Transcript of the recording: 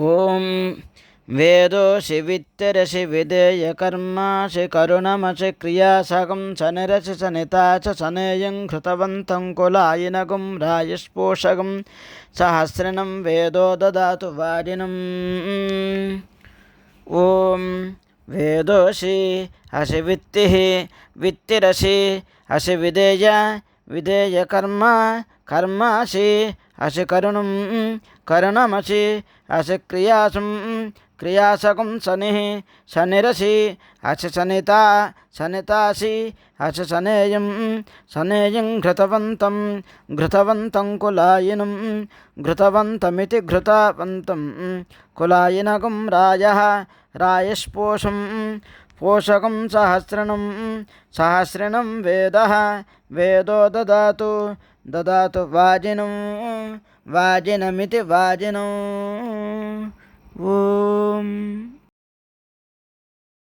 ఓం వేదోషి విత్తరసి విధేయకర్మాషి కరుణమసి క్రియాసగం శనిరసి సనితా చ సనేయం కృతవంతం కులాయినగం రాయస్పోషగం సహస్రణం వేదో దదాతు వారినం ఓం వేదోషి అసి విత్తి విత్తిరసి అసి విధేయ విధేయకర్మ కర్మాసి అశకరుణం కరుణమసి అశక్రియాసం క్రియాసం క్రియాసకం శని శనిరసి అశ శనిత శనితాసి అశ శనేయం శనేయం ఘృతవంతం ఘృతవంతం కులాయినం ఘృతవంతమితి ఘృతవంతం కులాయినకం రాయ రాయస్పోషం పోషకం సహస్రణం సహస్రణం వేద వేదో దదాతు దదాతు వాజినం వాజినమితి వాజినం ఓం